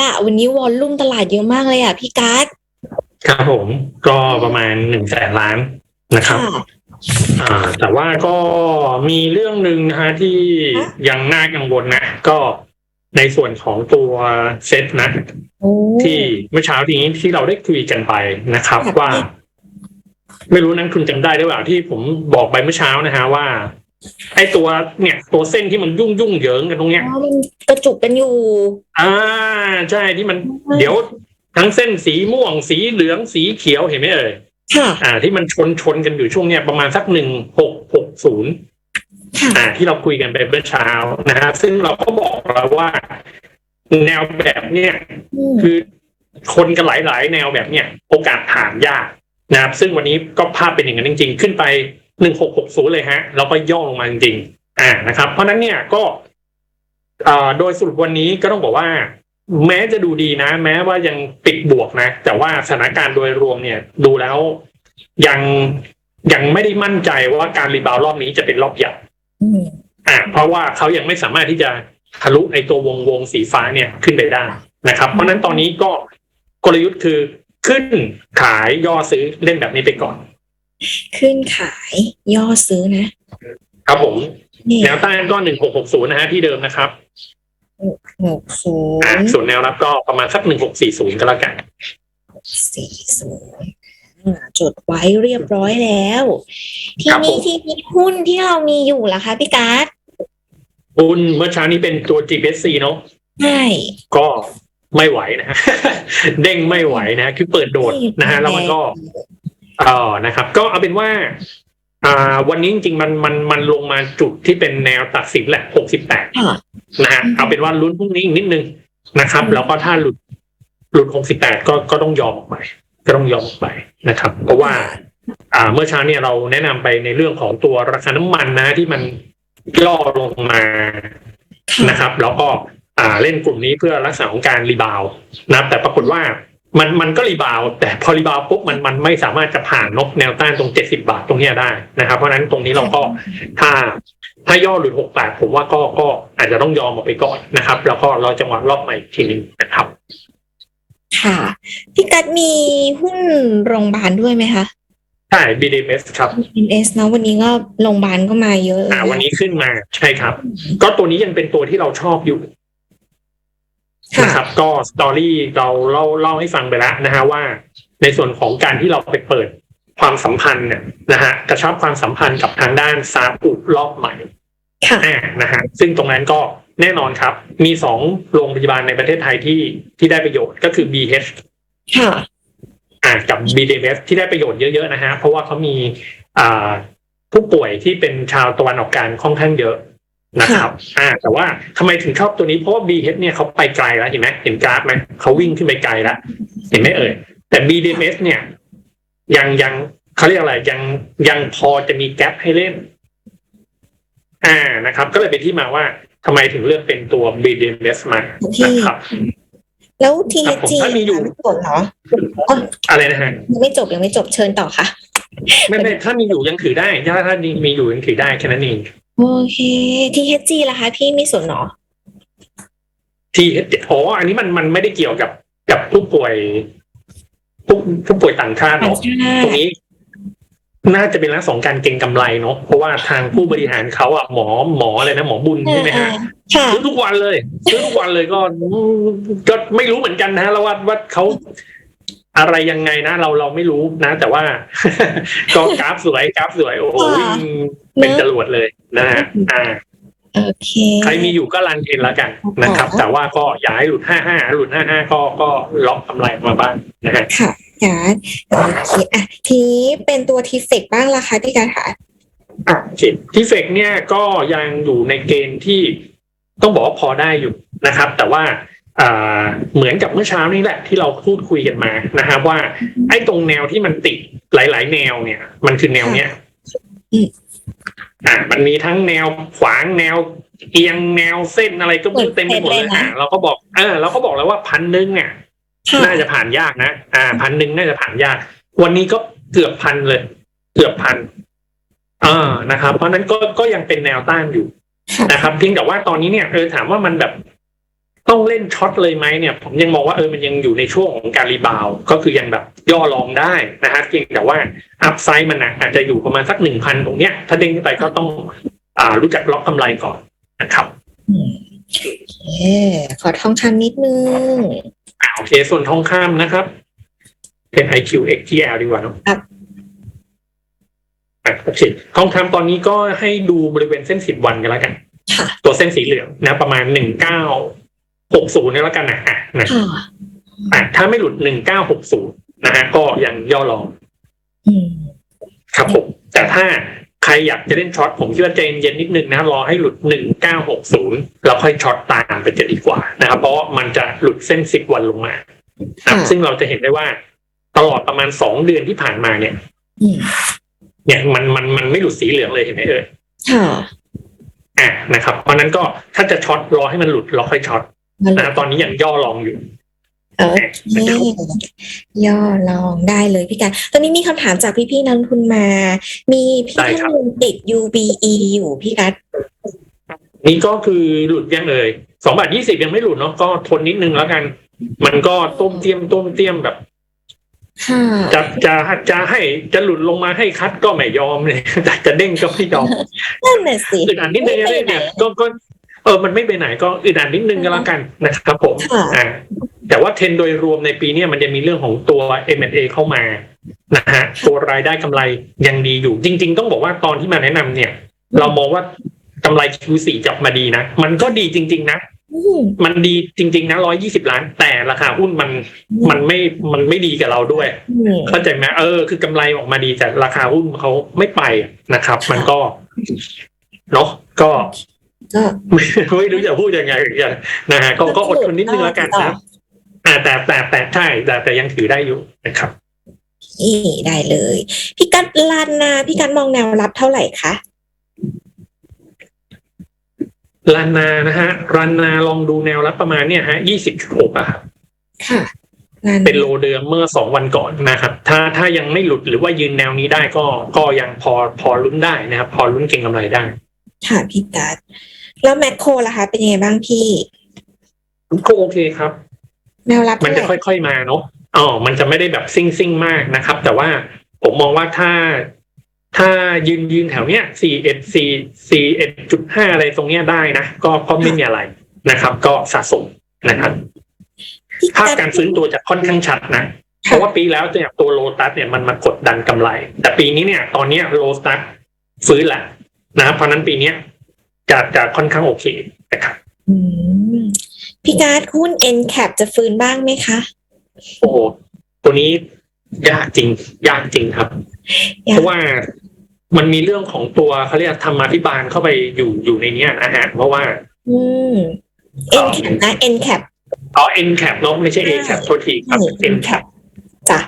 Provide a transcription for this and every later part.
ละวันนี้วอลลุ่มตลาดเยอะมากเลยอะพี่การ์ดครับผมก็ประมาณหนึ่งแสนล้านนะครับค่ะอ่าแต่ว่าก็มีเรื่องหนึ่งนะฮะที่ฮะยังน่ากังวลนะ ก็ในส่วนของตัวเซ็ตนะโอ้ที่เมื่อเช้านี้ที่เราได้คุยกันไปนะครับค่ะว่า ไม่รู้นั้นคุณจำได้หรือเปล่าที่ผมบอกไปเมื่อเช้านะฮะว่า ไอ้ตัวเนี่ย ตัวเส้นที่มันยุ่งยุ่งเหยิงกันตรงเนี้ยอ๋อมันกระจุกกันอยู่ อ่าใช่ที่มัน เดี๋ยวทั้งเส้นสีม่วง สีเหลืองสีเขียวเห็นไหมเอ่ยค่ะ อ่า ที่มันชนชนกันอยู่ช่วงเนี้ยประมาณสักหนึ่งหกหกศูนย์ค่ะอ่า ที่เราคุยกันไปเมื่อเช้านะฮะซึ่งเราก็บอกแล้วว่า แนวแบบเนี้ยมคือคนกันหลายๆ แนวแบบเนี้ยโอกาสผ่านยากนะครับ ซึ่งวันนี้ก็ภาพเป็นอย่างนั้นจริง ๆ ขึ้นไป หนึ่งหกหกศูนย์เลยฮะแล้วก็ย่อลงมาจริงๆอ่านะครับ เพราะนั้นเนี่ยก็โดยสรุปวันนี้ก็ต้องบอกว่า แม้จะดูดีนะ แม้ว่ายังปิดบวกนะ แต่ว่าสถานการณ์โดยรวมเนี่ย ดูแล้วยังยังไม่ได้มั่นใจว่าการรีบาวรอบนี้จะเป็นรอบใหญ่อ่า เพราะว่าเขายังไม่สามารถที่จะทะลุไอตัววงวงสีฟ้าเนี่ยขึ้นไปได้นะครับ เพราะนั้นตอนนี้ก็กลยุทธ์คือขึ้นขายย่อซื้อเล่นแบบนี้ไปก่อน ขึ้นขายย่อซื้อนะ ครับผม เนี่ยแนวต้านก็หนึ่งหกหกศูนย์นะฮะที่เดิมนะครับหกศูอ่านย์ส่วนแนวรับก็ประมาณสักหนึ่งหกสี่ศูนย์ก็แล้วกัน สี่ศูนย์อ่าจดไว้เรียบร้อยแล้ว ทีครับผนี้ม ที่มีหุ้นที่เรามีอยู่ล่ะคะพี่การ์ดหุ้นเมื่อเช้านี้เป็นตัว GPC เนาะใช่ ก็ไม่ไหวนะฮะ เด้งไม่ไหวนะคือเปิดโดดนะฮะแล้วมันก็ เออนะครับ ก็เอาเป็นว่าอ่าวันนี้จริงๆมันมันมันลงมาจุดที่เป็นแนวตัดสินแหละหกสิบแปดค่ะนะฮะอืมเอาเป็นว่าลุ้นพรุ่งนี้อีกนิดนึงนะครับอืมแล้วก็ถ้าหลุดหลุดหกสิบแปดก็ก็ต้องยอมออกไปก็ต้องยอมออกไปนะครับ เพราะว่าอ่าเมื่อเช้าเนี่ยเราแนะนำไปในเรื่องของตัวราคาน้ำมันนะที่มันย่อลงมาค่ะนะครับ แล้วก็อ่าเล่นกลุ่มนี้เพื่อลักษณะของการรีบาวด์นะครับ แต่ปรากฏว่า มันมันก็รีบาวด์แต่พอรีบาวด์ปุ๊บมันมันไม่สามารถจะผ่านนกแนวต้านตรงเจ็ดสิบาทตรงเนี้ยได้นะครับ เพราะฉะนั้นตรงนี้เราก็ถ้าถ้าย่อหลุดหกแปดผมว่าก็ก็อาจจะต้องยอมออกไปก่อนนะครับ แล้วก็รอจังหวะรอบใหม่อีกทีหนึงนะครับ ค่ะพี่กัดมีหุ้นโรงพยาบาลด้วยไหมคะใช่ BDMs ครับ NS เนอะวันนี้ก็โรงพยาบาลก็มาเยอะเลยอ่าวันนี้ขึ้นมาใช่ครับ ก็ตัวนี้ยังเป็นตัวที่เราชอบอยู่ค่ะ นะครับ ก็สตอรี่เราเล่าเล่าให้ฟังไปแล้วนะฮะว่า ในส่วนของการที่เราไปเปิดความสัมพันธ์เนี่ยนะฮะกระชับความสัมพันธ์กับทางด้านซาอุรอบใหม่ค่ะอ่านะฮะซึ่งตรงนั้นก็แน่นอนครับ มีสองโรงพยาบาลในประเทศไทยที่ที่ได้ประโยชน์ก็คือ BH ค่ะอ่ากับ BDMS ที่ได้ประโยชน์เยอะๆนะฮะเพราะว่าเขามีอ่าผู้ป่วยที่เป็นชาวตะวันออกกลางค่อนข้างเยอะ นะครับอ่าแต่ว่าทำไมถึงชอบตัวนี้เพราะว่า BH เนี่ยเขาไปไกลแล้วเห็นไหมเห็นกราฟไหมเขาวิ่งขึ้นไปไกลแล้วเห็นไหมเอ่ยแต่ BDMS เนี่ยยังยังเขาเรียกอะไรยังยังพอจะมีแกลบให้เล่น อ่านะครับ ก็เลยเป็นที่มาว่าทำไมถึงเลือกเป็นตัว BDMS มานะครับแล้วครับผม THG ถ้ามีอยู่ไม่จบเหรออะไรนะฮะยังไม่จบยังไม่จบเชิญต่อค่ะ ไม่ไม่ถ้ามีอยู่ยังถือได้ถ้าถ้ามีอยู่ยังถือได้แค่นั้นเอง โอเค THG ล่ะคะ พี่มีส่วนเหรอที่อ๋ออันนี้มันมันไม่ได้เกี่ยวกับกับผู้ป่วยผู้ผู้ป่วยต่างชาติต่างเนาะชาตรงตินี้ น่าจะเป็นลักษณะของการเก็งกำไรเนาะเพราะว่าทางผู้บริหารเขาอะหมอหมออะไรนะหมอบุญใช่ไหมฮะค่ะซื้อทุกวันเลยซื้อทุกวันเลยก็ก็ไม่รู้เหมือนกันนะแล้วว่าว่าเขา อะไรยังไงนะ เราเราไม่รู้นะ แต่ว่า ก็กราฟสวยกราฟสวย โอ้โหวิ่งเป็นจรวดเลยนะฮะอ่าโอเคใครมีอยู่ก็รันเทรนแล้วกันนะครับ แต่ว่าก็อย่าให้หลุดห้าห้าหลุดห้าห้าก็ก็ล็อกกำไรมาบ้างนะฮะค่ะการโอเคอะทีนี้เป็นตัวทีเฟกบ้างล่ะคะพี่การค่ะอะโอเคที่เฟกเนี่ยก็ยังอยู่ในเกณฑ์ที่ต้องบอกว่าพอได้อยู่นะครับ แต่ว่าอ่า เหมือนกับเมื่อเช้านี้แหละที่เราพูดคุยกันมานะครับว่า ไอ้ตรงแนวที่มันติดหลาย ๆ แนวเนี่ย มันคือแนวเนี้ยอืมอ่า มันมีทั้งแนวขวางแนว เอียงแนวเส้นอะไรก็ไม่รู้เต็มไปหมดเลยอะเราก็บอกเออเราก็บอกแล้วว่าพันหนึ่งอะค่ะน่าจะผ่านยากนะอ่าพันหนึ่งน่าจะผ่านยาก วันนี้ก็เกือบพันเลย เกือบพันอ่านะครับ เพราะฉะนั้นก็ก็ยังเป็นแนวต้านอยู่ค่ะนะครับเพียงแต่ว่าตอนนี้เนี่ยเออถามว่ามันแบบ ต้องเล่นช็อตเลยไหมเนี่ยผมยังมองว่าเออมันยังอยู่ในช่วงของการรีบาวด์ก็คือยังแบบย่อลองได้นะฮะเพียงแต่ว่าอัพไซด์มันนะอาจจะอยู่ประมาณสักหนึ่งพันตรงเนี้ย ถ้าเด้งขึ้นไปก็ต้องอ่ารู้จักล็อกกำไรก่อนนะครับอืมโอเคขอทองคำนิดนึงอ่าโอเค ส่วนทองคำนะครับ เป็น IQ XTL ดีกว่าเนอะครับอะโอเคทองคำตอนนี้ก็ให้ดูบริเวณเส้นสิบวันกันแล้วกันค่ะตัวเส้นสีเหลืองนะ ประมาณหนึ่งเก้า หกศูนย์นี่แล้วกันนะอะนะค่ะอะถ้าไม่หลุดหนึ่งเก้าหกศูนย์นะฮะก็ยังย่อรองอืมครับผมแต่ถ้าใครอยากจะเล่นช็อตผมคิดว่าใจเย็นๆนิดนึงนะรอให้หลุดหนึ่งเก้าหกศูนย์แล้วค่อยช็อตตามไปจะดีกว่านะครับ เพราะมันจะหลุดเส้นสิบวันลงมานะครับค่ะซึ่งเราจะเห็นได้ว่า ตลอดประมาณสองเดือนที่ผ่านมาเนี่ยอืมเนี่ยมันมันมันไม่หลุดสีเหลืองเลยเห็นไหมเอ่ยค่ะอะนะครับ เพราะฉะนั้นก็ถ้าจะช็อตรอให้มันหลุดเราค่อยช็อตมาล นะครับตอนนี้ยังย่อรองอยู่โอเคย่อลองได้เลยพี่การตอนนี้มีคำถามจากพี่ๆนักลงทุนมา มีพี่ได้ครัท่านบหนึงติด UBE อยู่พี่การนี่ก็คือหลุดยังเอ่ยสองบาทยี่สิบยังไม่หลุดเนาะก็ทนนิดนึงแล้วกัน มันก็ต้มเตี้ยมต้มเตี้ยมแบบค่ะจะจะจะให้จะหลุดลงมาให้คัดก็ไม่ยอมเลยแต่จะเด้งก็ไม่ยอมนั่นน่ะสิอึดอัดนิดนึงไม่อะไรไปไหนเนี่ยก็ก็ เออมันไม่ไปไหนก็อึดอัดนิดนึงก็แล้วกันนะครับผมค่ะอ่าแต่ว่าเทรนด์โดยรวมในปีเนี้ยมันจะมีเรื่องของตัว M&A เข้ามานะฮะตัวรายได้กำไรยังดีอยู่ จริง ๆ ต้องบอกว่าตอนที่มาแนะนำเนี่ย เรามองว่ากำไร Q4 จะออกมาดีนะ มันก็ดีจริง ๆ นะอืมมันดีจริง ๆ นะร้อยยี่สิบล้าน แต่ราคาหุ้นมันมันไม่มันไม่ดีกับเราด้วยอืมเข้าใจไหมเออ คือกำไรออกมาดีแต่ราคาหุ้นเขาไม่ไปนะครับค่ะมันก็เนาะก็ก็ ไม่ไม่รู้จะพูดยังไงเหมือนกันนะฮะก็ก็อดทนนิดนึงแล้วกันนะอ่าแต่แต่แต่ใช่แต่แต่ยังถือได้อยู่นะครับนี่ได้เลย พี่กัดลานนาพี่กัดมองแนวรับเท่าไหร่คะรันนานะฮะรันนาลองดูแนวรับประมาณเนี่ยฮะยี่สิบหกอะครับค่ะลานเป็นโลเดิมเมื่อสองวันก่อนนะครับ ถ้าถ้ายังไม่หลุดหรือว่ายืนแนวนี้ได้ก็ก็ยังพอพอลุ้นได้นะครับ พอลุ้นเก็งกำไรได้ ค่ะพี่กัด แล้วแมคโครล่ะคะเป็นยังไงบ้างพี่ก็โอเคครับแนวรับมันเท่าไหจะร่ค่อยๆมาเนาะอ๋อมันจะไม่ได้แบบซิ่งซิ่งๆมากนะครับ แต่ว่าผมมองว่าถ้าถ้ายืนยืนแถวเนี้ยสี่เอ็ดสี่สี่เอ็ดจุดห้าอะไรตรงเนี้ยได้นะ ก็ก็ไม่มีอะไรนะครับ ก็สะสมนะครับพี่ภาพกัดการฟื้นตัวจะค่อนข้างชัดนะเพราะว่าปีแล้วเนี่ยตัวโลตัสเนี่ยมันมากดดันกำไร แต่ปีนี้เนี่ย ตอนเนี้ยโลตัสฟื้นแหละนะครับเพราะฉะนั้นปีเนี้ ยจะจะค่อนข้างโอเคนะครับอืมพี่กัดหุ้น N cap จะฟื้นบ้างไหมคะ โอ้โหตัวนี้ยากจริง ยากจริงครับยากเพราะว่ามันมีเรื่องของตัวเขาเรียกธรรมาภิบาลเข้าไปอยู่อยู่ในเนี้ยนะฮะเพราะว่าอืม N cap นะ N cap อ๋อ N cap เนาะไม่ใช่ A cap โทษทีครับ N cap จ้ะ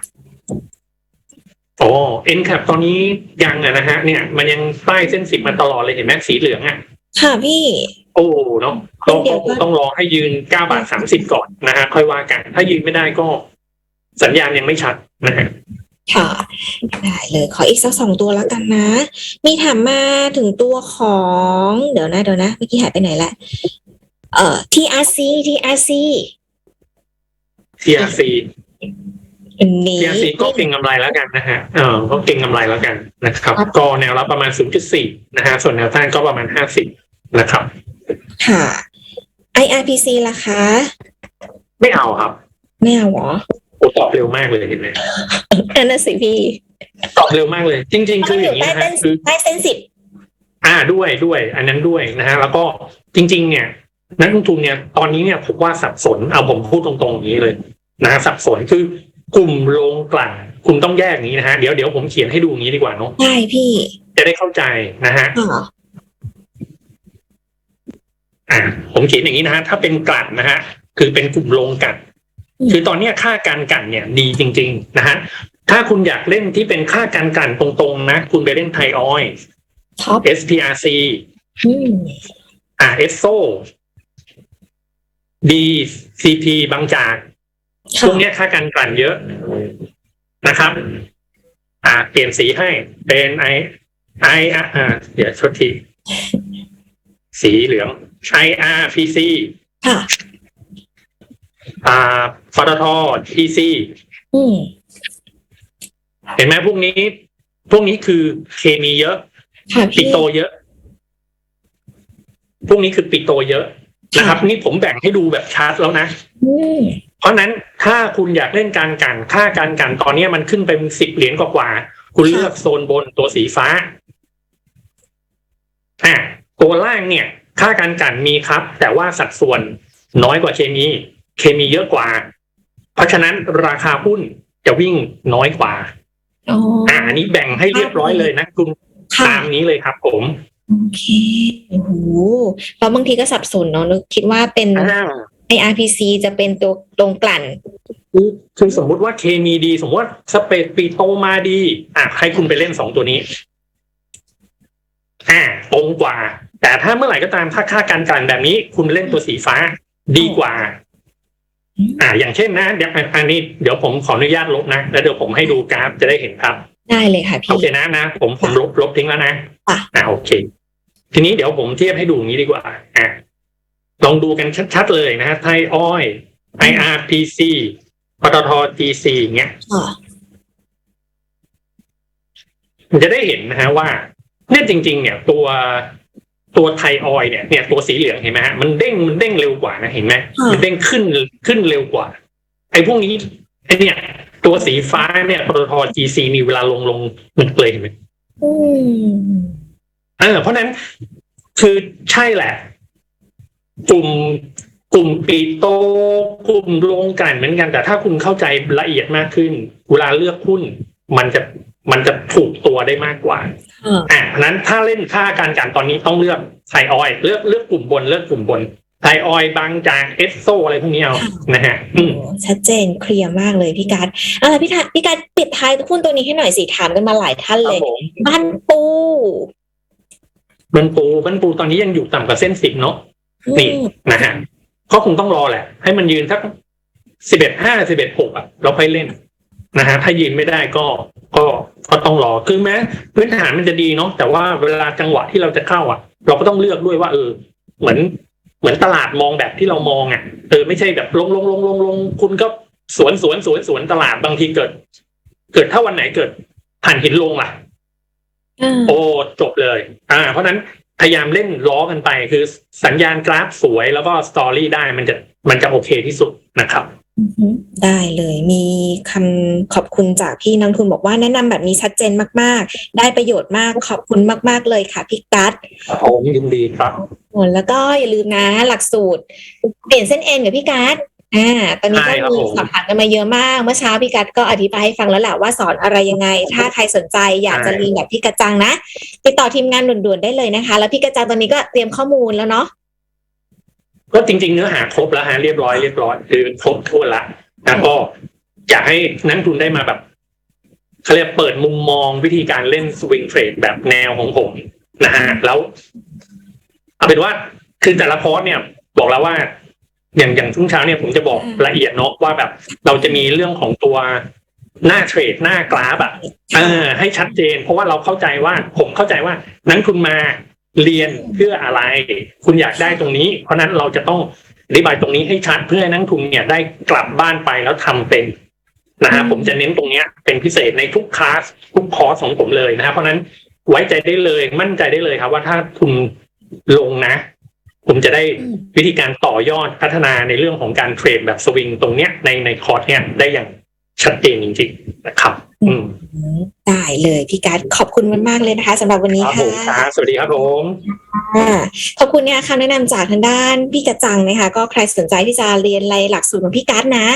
อ๋อ N cap ตอนนี้ยังอะนะฮะเนี่ย มันยังใต้เส้นสิบมาตลอดเลยเห็นไหมสีเหลืองอะ ค่ะพี่ โอ้เนาะต้องเดี๋ต้ยอวงต้องรอให้ยืนเก้าบาทสามสิบก่อนนะฮะค่อยว่ากัน ถ้ายืนไม่ได้ก็สัญญาณยังไม่ชัดนะฮะค่ะ ได้เลยขออีกสักสองตัวแล้วกันนะ มีถามมาถึงตัวของ เดี๋ยวนะเดี๋ยวนะเมื่อกี้หายไปไหนละเอ่อ TRC TRC TRC อันนี้ TRC ก็เก่งกำไรแล้วกันนะฮะเออก็เก่งกำไรแล้วกันนะครับครับก็แนวรับประมาณ 0.4 นะฮะ ส่วนแนวต้านก็ประมาณ 50 นะครับ ค่ะ IRPC ล่ะคะ ไม่เอาครับไม่เอาเหรอโอ้ตอบเร็วมากเลยเห็นไหมนั่นน่ะสิพี่ตอบเร็วมากเลย จริง ๆ คืออย่างนี้ใต้นะเส้ฮะนคือใต้เส้นสิบอ่าด้วยด้วย อันนั้นด้วยนะฮะแล้วก็จริง ๆ เนี่ย นักลงทุนเนี่ยตอนนี้เนี่ยผมว่าสับสนเอาผมพูดตรงๆอย่างนี้เลยนะฮะสับสนคือกลุ่มโรงกลั่นคุณต้องแยกอย่างนี้นะฮะเดี๋ยวเดี๋ยวผมเขียนให้ดูอย่างนี้ดีกว่าเนาะได้พี่ จะได้เข้าใจนะฮะค่ะ อ่าผมเขียนอย่างนี้นะฮะถ้าเป็นกลั่นนะฮะคือเป็นกลุ่มโรงกลั่นคือตอนเนี้ยค่าการกลั่นเนี่ยดีจริง ๆ นะฮะถ้าคุณอยากเล่นที่เป็นค่าการกลั่นตรงๆนะ คุณไปเล่นไทยออยล์ท็อป SPRC อืมอ่าเอสโซ DCP บางจากค่ะช่วงเนี้ยค่าการกลั่นเยอะนะครับ อ่า เปลี่ยนสีให้เป็นไอไออ่าเดี๋ยวชดที สีเหลือง IRPC ค่ะอ่าปตท TC อืมเห็นไหมพวกนี้ พวกนี้คือเคมีเยอะ ค่ะปิพี่โตเยอะ พวกนี้คือปิโตเยอะนะครับ นี่ผมแบ่งให้ดูแบบชาร์ตแล้วนะ อืมเพราะฉะนั้นถ้าคุณอยากเล่นการกันค่าการกันตอนนี้มันขึ้นไปเป็นสิบเหรียญกว่าๆคุณเลือกโซนบนตัวสีฟ้าอะ ตัวล่างเนี่ย ค่าการกันมีครับ แต่ว่าสัดส่วนน้อยกว่าเคมี เคมีเยอะกว่า เพราะฉะนั้นราคาหุ้นจะวิ่งน้อยกว่าอ๋ออ่าอันนี้แบ่งให้เรียบร้อยเลยนะคุณค่ะตามนี้เลยครับ ผมโอเคโอ้โหเพราะบางทีก็สับสนเนาะนึกคิดว่าเป็นอ่า IRPC จะเป็นตัวตรงกลั่นคือคือสมมุติว่าเคมีดี สมมติว่าสเปซปีโตมาดี อะให้คุณไปเล่นสองตัวนี้ อ่าตรงกว่า แต่ถ้าเมื่อไหร่ก็ตามถ้าค่าการกันแบบนี้ คุณเล่นตัวสีฟ้าดีกว่าอืมอ่า อย่างเช่นนะเดี๋ยวอันนี้เดี๋ยวผมขออนุญาตลบนะ แล้วเดี๋ยวผมให้ดูกราฟจะได้เห็นครับ ได้เลยค่ะโอพี่เคนะนะผมผมลบลบทิ้งแล้วนะค่ะอ่าโอเค ทีนี้เดี๋ยวผมเทียบให้ดูอย่างนี้ดีกว่า อ่าลองดูกันชัดๆเลยนะฮะไทยอ้อย IRPC ปตท GC อย่างเงี้ยค่ะมันจะได้เห็นนะฮะว่าเนี่ยจริง ๆ เนี่ยตัว ตัวไทยออยเนี่ยเนี่ยตัวสีเหลืองเห็นไหมฮะมันเด้งมันเด้งเร็วกว่านะเห็นไหมมันเด้งขึ้นขึ้นเร็วกว่า ไอ้พวกนี้ไอ้เนี่ยตัวสีฟ้าเนี่ยปตท GC มีเวลาลงลงมันเลยเห็นไหมอืมเออเพราะฉะนั้นคือใช่แหละ กลุ่มกลุ่มปีโต กลุ่มโรงกลั่นเหมือนกัน แต่ถ้าคุณเข้าใจละเอียดมากขึ้น เวลาเลือกหุ้น มันจะ มันจะถูกตัวได้มากกว่าค่ะอ่าเพราะฉะนั้นถ้าเล่นค่าการกันตอนนี้ต้องเลือกไทยออยล์เลือกเลือกกลุ่มบนเลือกกลุ่มบนไทยออยล์บางจากเอสโซอะไรพวกนี้เอานะฮะอืมโอ้ชัดเจนเคลียร์มากเลยพี่การเออพี่การพี่การปิดท้ายหุ้นตัวนี้ให้หน่อยสิถามกันมาหลายท่านคเลรับยผมบ้านปูบันปูบันปูตอนนี้ยังอยู่ต่ำกว่าเส้นสิบเนาะนี่อืมนะฮะก็คงต้องรอแหละ ให้มันยืนสักสิบเอ็ดห้าสิบเอ็ดหกอะเราค่อยเล่น นะฮะถ้ายืนไม่ได้ก็ก็ก็ต้องรอคือแม้พื้นฐานมันจะดีเนาะแต่ว่าเวลาจังหวะที่เราจะเข้าอะ เราก็ต้องเลือกด้วยว่า เออ เหมือนเหมือนตลาดมองแบบที่เรามองอะเออไม่ใช่แบบลงลงลงลงลงคุณก็สวนสวนสวนสวนตลาดบางทีเกิด เกิดถ้าวันไหนเกิดผ่านหินลงล่ะอ่าโอ้จบเลย อ่า เพราะฉะนั้นพยายามเล่นล้อกันไป คือสัญญาณกราฟสวยแล้วก็สตอรี่ได้มันจะมันจะโอเคที่สุดนะครับอือฮึ ได้เลยมีคำขอบคุณจากพี่นักทุนบอกว่าแนะนำแบบนี้ชัดเจนมาก ๆ ได้ประโยชน์มากขอบคุณมาก ๆ เลยค่ะพี่กัดผมยินดีครับโอ้แล้วก็อย่าลืมนะหลักสูตร เปลี่ยนเส้นเอ็นกับพี่กัดอ่าตอนนี้ก็ใช่ครับมีผมสอบถามกันมาเยอะมาก เมื่อเช้าพี่กัดก็อธิบายให้ฟังแล้วแหละว่าสอนอะไรยังไง ถ้าใครสนใจอยากจะเรียนแบบพี่กระจังนะ ติดต่อทีมงานด่วนๆได้เลยนะคะ แล้วพี่กระจังตอนนี้ก็เตรียมข้อมูลแล้วเนาะ ก็จริง ๆ เนื้อหาครบแล้วฮะเรียบร้อยเรียบร้อยคือครบถ้วนละแล้วก็อยากให้นักลงทุนได้มาแบบเขาเรียกเปิดมุมมองวิธีการเล่นสวิงเทรดแบบแนวของผมนะฮะแล้วเอาเป็นว่าคือแต่ละคอร์สเนี่ย บอกแล้วว่า อย่างอย่างช่วงเช้าเนี่ยผมจะบอกอืมละเอียดเนาะว่าแบบ เราจะมีเรื่องของตัวหน้าเทรดหน้ากราฟอะเออให้ชัดเจน เพราะว่าเราเข้าใจว่า ผมเข้าใจว่านักลงทุนมา เรียนเพื่ออะไร คุณอยากได้ตรงนี้ เพราะฉะนั้นเราจะต้องอธิบายตรงนี้ให้ชัดเพื่อให้นักลงทุนเนี่ยได้กลับบ้านไปแล้วทำเป็นนะฮะอืมผมจะเน้นตรงเนี้ยเป็นพิเศษในทุกคลาสทุกคอร์สของผมเลยนะฮะเพราะฉะนั้นไว้ใจได้เลยมั่นใจได้เลยครับ ว่าถ้าคุณลงนะ ผมจะได้อืมวิธีการต่อยอดพัฒนาในเรื่องของการเทรดแบบสวิงตรงเนี้ยในในคอร์สเนี่ยได้อย่างชัดเจนจริงๆนะครับอืม ได้เลยพี่กัดขอบคุณมากๆเลยนะคะสำหรับวันนี้ครับผค่ะมครับสวัสดีครับผมอ่าขอบคุณเนี่ยคำแนะนำจากทางด้านพี่กระจังนะคะ ก็ใครสนใจที่จะเรียนรายหลักสูตรของพี่กัดนะ